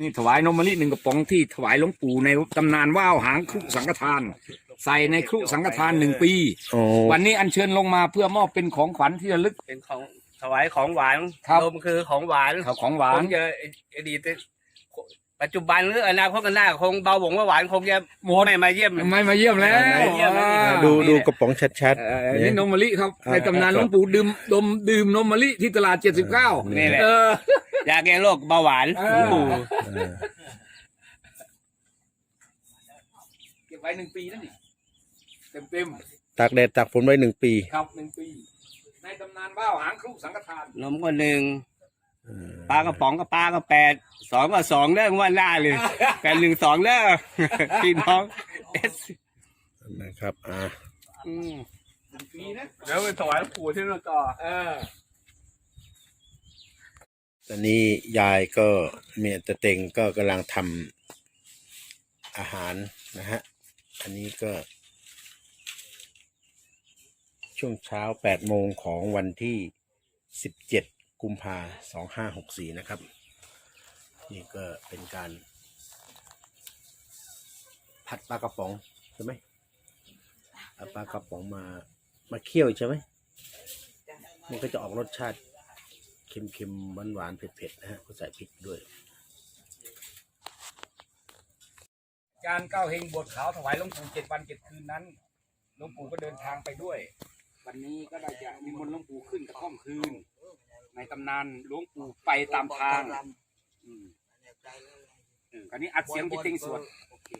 นี่ถวายนมมะลิหนึ่งกระป๋องที่ถวายหลวงปู่ในตำนานว่าวหางครุสังฆทาน ใส่ในครุสังฆทานหนึ่งปี โอ้วันนี้อัญเชิญลงมาเพื่อมอบเป็นของขวัญที่ระลึก เป็นของถวายของหวานครับ นมคือของหวานเขาของหวาผนมจะอดีตปัจจุบันหรืออนาคตข้างหน้าคงเบาหวงว่าหวานคงจะหมด ไม่มาเยี่ยม ไม่มาเยี่ยมแล้วไม่เยี่ยมแล้วนี่อ่าดูดูนี่กระป๋องชัด เอ่อนี่นมมะลิครับ อ่าในตำนานหลวงปู่ดื่มดมดื่มนมมะลิที่ตลาดเจ็ดสิบเก้านี่แหละ เออ ยาแก้โรคเบาหวานเอหลอวงปู่ๆเออเก็บไว้หนึ่งปีนั่นนี่เต็มเต็มตากแดดตากฝนไว้หนึ่งปี ๆครับหนึ่งปี ในตำนานว่าวหางครุสังฆทาน นมก็หนึ่งเออปลากระป๋องก็ปลาก็แปดสองก็สองเด้อว่าล่าเลยแปดหนึ่งสองเด้อพี่น้องเอสนะครับ อ่า อืม หนึ่งปีนะเดี๋ยวไปถวายหลวงปู่ที่นั่นต่อเออ ตอนนี้ยายก็เมียตะเต็งก็กำลังทำอาหารนะฮะ อันนี้ก็ ช่วงเช้าแปดโมงของวันที่สิบเจ็ดกุมภาสองห้าหกสี่นะครับ นี่ก็เป็นการ ผัดปลากระป๋องใช่ไหมเอาปลากระป๋องมามาเคี่ยวใช่ไหม มันก็จะออกรสชาติ เค็มๆหวานๆเผ็ดๆนะฮะก็ใส่พริกด้วยการก้าวเฮงบวชขาวถวายหลวงปู่เจ็ดวันเจ็ดคืนนั้นหลวงปู่ก็เดินทางไปด้วย วันนี้ก็ได้จะมีมนต์หลวงปู่ขึ้นกระท่อมคืน ในตำนานหลวงปู่ไปตามทางอืมอืมคราวนี้อัดเสียงพี่ติงสวดโอเค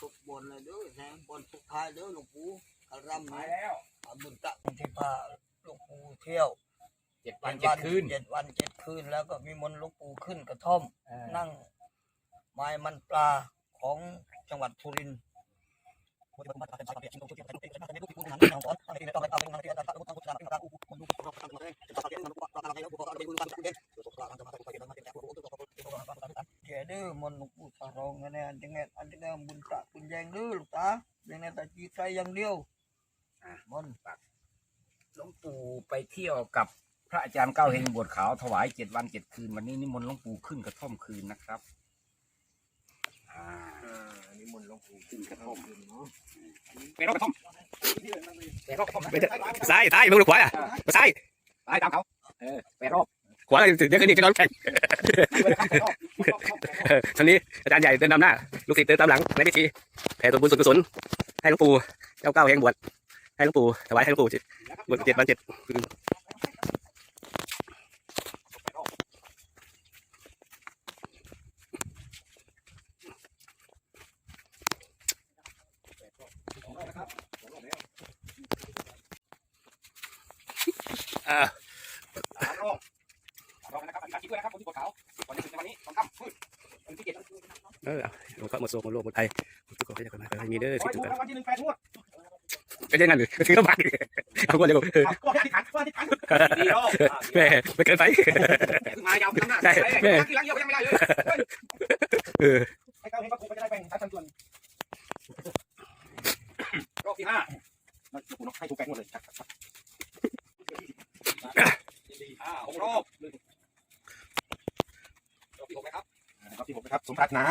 ทุกบนเลยเด้อแทงบนทุกท้ายเด้อหลวงปู่กระรำมานี้แล้ว อาบุญตะที่พาหลวงปู่เที่ยว เจ็ดวันเจ็ดคืนเจ็ดวันเจ็ดคืนแล้วก็มีมนต์หลวงปู่ขึ้นกระท่อมอ่านั่งไม้มันปลาของจังหวัดสุรินทร์เดี๋ยวดื้อมนต์หลวงปู่สารองเนี่ยอันจังเงอันจังเงบุญตะบุญแยงดื้อลูกตาเรื่องนี้แต่จีใจอย่างเดียวมนต์ หลวงปู่ไปเที่ยวกับพ ระอาจารย์เก้าเฮงบวชขาวถวายเจ็ดวันเจ็ดคืน วันนี้นิมนต์หลวงปู่ขึ้นกระท่อมคืนนะครับอ่านิมนต์หลวงปู่ขึ้นกระท่อมไปรอบกระท่อมไปรอบกระท่อมนะไม่ใช่ซ้ายซ้ายมึงขวาอะซ้ายไปตามเขาเออไปรอบขวาเดี๋ยวก็ดีจะโดนแข่งไปเลยครับไปรอบไปรอบไปรอบเออตอนนี้อาจารย์ใหญ่เดินนำหน้า ลูกศิษย์เดินตามหลังในพิธีแผ่ส่วนบุญส่วนกุศลให้หลวงปู่เจ้าเก้าแห่งบวชให้หลวงปู่ถวายให้หลวงปู่บวชเจ็ดวันเจ็ดคืน อ่า สามรอบสามรอบนะครับอธิษฐานจิตด้วยนะครับคนที่บ วชขาวก่อนจะถึงในวันนี้ตอนค่ำมืดวันที่เจ็ดเออหลวงพ่อหมดโซ่หมดโลกหมดไทยทุกคนให้คนมาให้มีเด้อขอสิให้ทุถูกกท่านรางวัลที่หนึ่งแปดงวดไม่ใช่งั้นหรือถือเข้ามาเอาคนเดียวเอออ่อธิษฐานก็อธิษฐานดีรอบแม่ไม่เกินไปมายาวข้างหน้าใช่แม่ที่หลังเยอะยังไม่ได้เลยเออให้เขาเห็นว่ากูก็จะได้ไปทัดทันส่วนรอบที่ห้าเราจะกูนกให้กูแปดงวดเลยครับครับอ่าหกรอบรอบที่หกนะครับ รอบที่หก นะครับ สมปรารถนา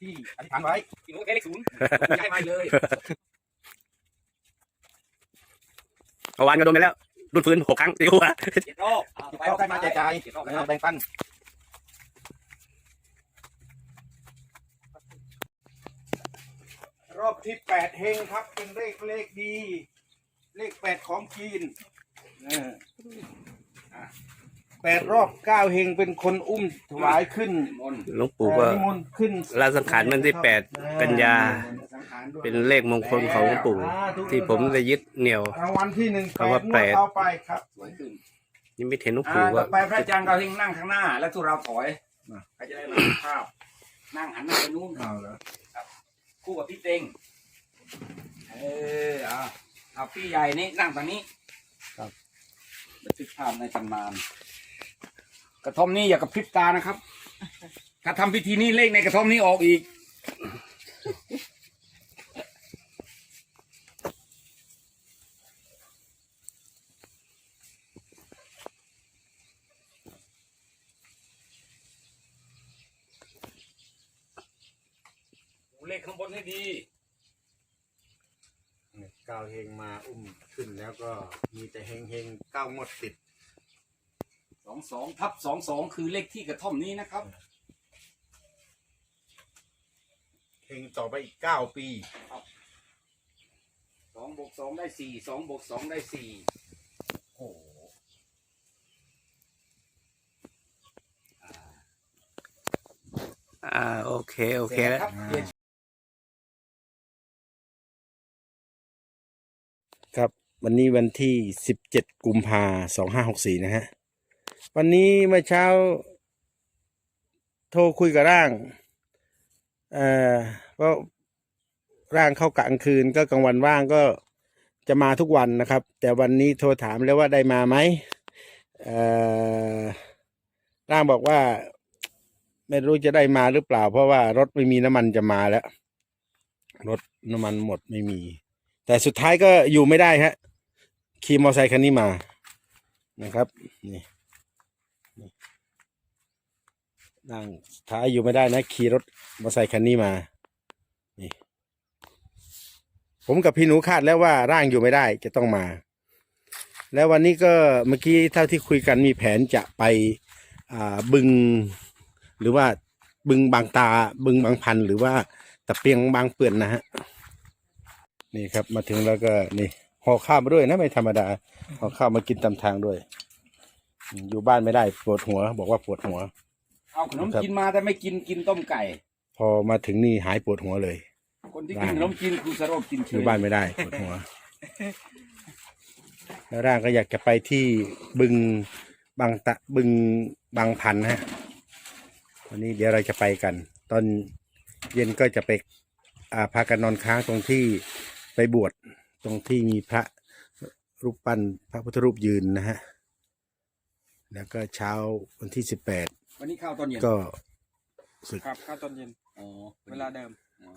ที่อธิษฐานไว้พี่นุ้ยแค่เลขศูนย์ย้ายมาเลยเมื่อวานก็โดนไปแล้วรุ่นฟื้นหกครั้งตีหัวเจ็ดรอบอ่าที่ไปเขาได้มาแจกจ่ายเจ็ดรอบแล้นะวครับแบ่งปันรอบที่แปดเฮงครับ เป็นเลขเลขดี เลขแปดของจีนเอออะ แปดรอบเก้าเฮงเป็นคนอุ้มถวายขึ้นมนต์หลวงปู่ก็เอ่อนิมนต์ขึ้นลาสังขารวันที่แปดกันยาสังขารด้วยเป็นเลขมงคลของหลวงปู่ ที่ผมได้ยึดเหนี่ยว รางวัลที่หนึ่งคำว่าแปดงวเอาไปครับสวยขึ้นยังไม่เห็นหลวงอ่าปู่ต่ว่าอไปพระอาจารย์เราทิ้งนั่งข้างหน้า แล้วทุเราถอยใครจะได้มาภาพ นั่งหันหน้าไปนู้นเอาแล้วคู่กับพี่เต็งเออเอาเอาพี่ใหญ่นี่นั่งตรงนี้ ครับบันทึกภาพในตำนานก ระท่อมนี้อย่ากระพริบตานะครับ ถ้าทำพิธีนี้เลขในกระท่อมนี้ออกอีกเลขข้างบนให้ดีก้าวเฮงมาอุ้มขึ้นแล้วก็มีแต่เฮงเฮงเก้างวดติดส องสองทับสองสองคือเลขที่กระท่อมนี้นะครับเฮงต่อไปอีกเก้าปีสองบวกสองได้สี่สองบวกสองได้สี่โอ้โหอ่าโอเค โอเคแล้ว ครับเปลี่ยนครับ วันนี้วันที่สิบเจ็ดกุมภาสองห้าหกสี่นะฮะ วันนี้เมื่อเช้า โทรคุยกับร่างเอ่อก็ร่างเข้ากะกลางคืนก็กลางวันว่างก็จะมาทุกวันนะครับ แต่วันนี้โทรถามแล้วว่าได้มาไหมเอ่อร่างบอกว่า ไม่รู้จะได้มาหรือเปล่า เพราะว่ารถไม่มีน้ำมันจะมาแล้ว รถน้ำมันหมดไม่มี แต่สุดท้ายก็อยู่ไม่ได้ฮะขี่มอเตอร์ไซค์คันนี้มานะครับนี่ นั่งท้ายอยู่ไม่ได้นะ ขี่รถมอเตอร์ไซคันนี้มานี่ผมกับพี่หนูคาดแล้วว่าร่างอยู่ไม่ได้จะต้องมา แล้ววันนี้ก็เมื่อกี้เท่าที่คุยกันมีแผนจะไปบึง หรือว่าบึงบางตาบึงบางพัน หรือว่าตะเปียงบางเปื่อนนะฮะนี่ครับมาถึงแล้วก็นี่ห่อข้าวมาด้วยนะไม่ธรรมดาห่อข้าวมากินตามทางด้วย อืมอยู่บ้านไม่ได้ปวดหัว บอกว่าปวดหัว เอาขนมครับกินมาแต่ไม่กินกินต้มไก่ พอมาถึงนี่หายปวดหัวเลย คนที่กินขนมกินคือสโรบกินเฉอยู่บ้านไม่ได้ปวดหัว แล้วร่างก็อยากจะไปที่บึงบางตะบึงบางพันนะฮะวันนี้เดี๋ยวเราจะไปกัน ตอนเย็นก็จะไปอ่าพากันนอนค้างตรงที่ไปบวชตรงที่มีพระรูปปั้นพระพุทธรูปยืนนะฮะ แล้วก็เช้าวันที่สิบแปดวันนี้ข้าวตอนเย็นก็ สึก ครับข้าวตอนเย็นอ๋อเวลาเดิมอ๋อ